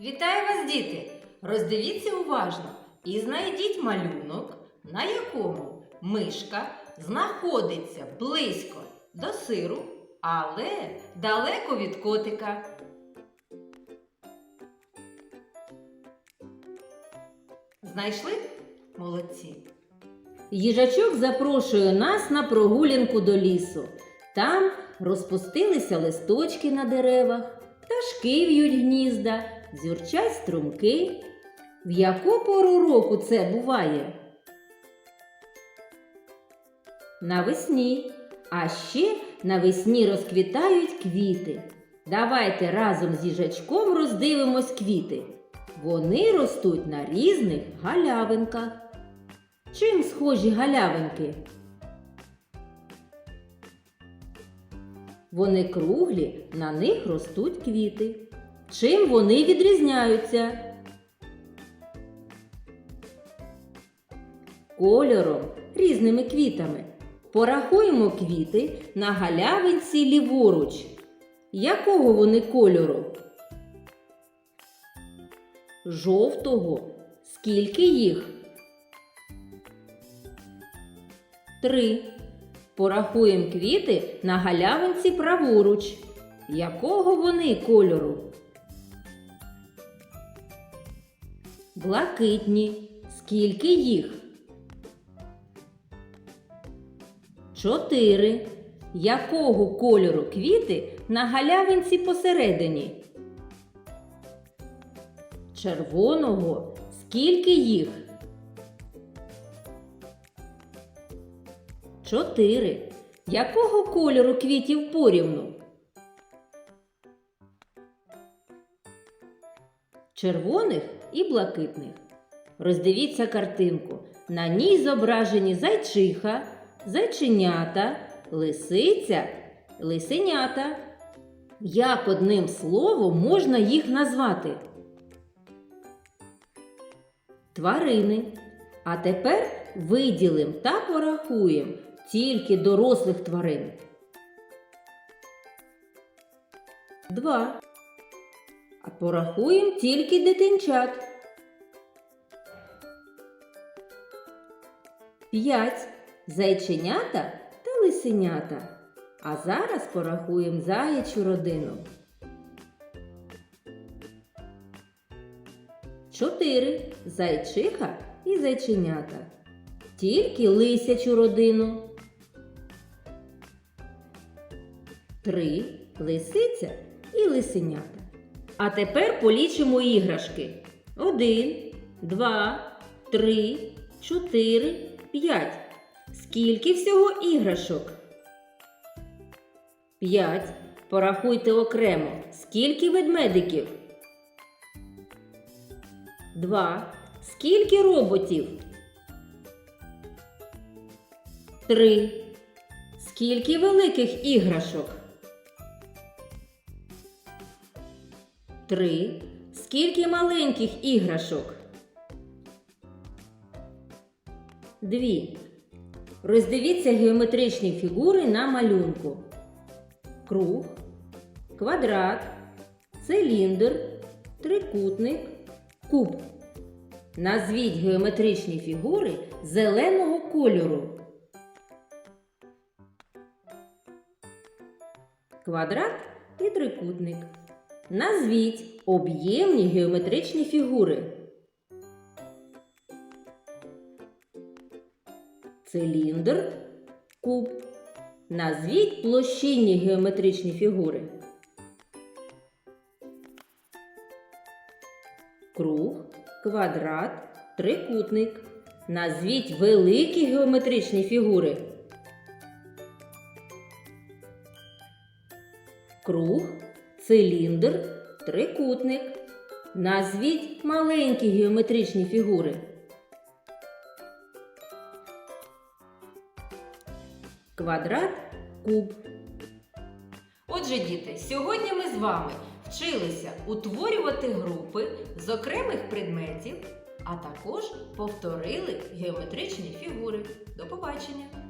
Вітаю вас, діти! Роздивіться уважно і знайдіть малюнок, на якому мишка знаходиться близько до сиру, але далеко від котика. Знайшли? Молодці. Їжачок запрошує нас на прогулянку до лісу. Там розпустилися листочки на деревах, пташки в'ють гнізда, зюрчать струмки. В яку пору року це буває? Навесні. А ще навесні розквітають квіти. Давайте разом з їжачком роздивимось квіти. Вони ростуть на різних галявинках. Чим схожі галявинки? Вони круглі, на них ростуть квіти. Чим вони відрізняються? Кольором, різними квітами. Порахуємо квіти на галявинці ліворуч. Якого вони кольору? Жовтого. Скільки їх? Три. Порахуємо квіти на галявинці праворуч. Якого вони кольору? Блакитні. Скільки їх? Чотири. Якого кольору квіти на галявинці посередині? Червоного. Скільки їх? Чотири. Якого кольору квітів порівну? Червоних і блакитних. Роздивіться картинку. На ній зображені зайчиха, зайченята, лисиця, лисенята. Як одним словом можна їх назвати? Тварини. А тепер виділимо та порахуємо тільки дорослих тварин. Два. А порахуємо тільки дитинчат. П'ять. Зайченята та лисенята. А зараз порахуємо заячу родину. Чотири. Зайчиха і зайченята. Тільки лисячу родину. Три. Лисиця і лисенята. А тепер полічимо іграшки. Один, два, три, чотири, п'ять. Скільки всього іграшок? П'ять. Порахуйте окремо. Скільки ведмедиків? Два. Скільки роботів? Три. Скільки великих іграшок? Три. Скільки маленьких іграшок? Дві. Роздивіться геометричні фігури на малюнку. Круг, квадрат, циліндр, трикутник, куб. Назвіть геометричні фігури зеленого кольору. Квадрат і трикутник. Назвіть об'ємні геометричні фігури. Циліндр, куб. Назвіть площинні геометричні фігури. Круг, квадрат, трикутник. Назвіть великі геометричні фігури. Круг, циліндр, трикутник. Назвіть маленькі геометричні фігури. Квадрат, куб. Отже, діти, сьогодні ми з вами вчилися утворювати групи з окремих предметів, а також повторили геометричні фігури. До побачення!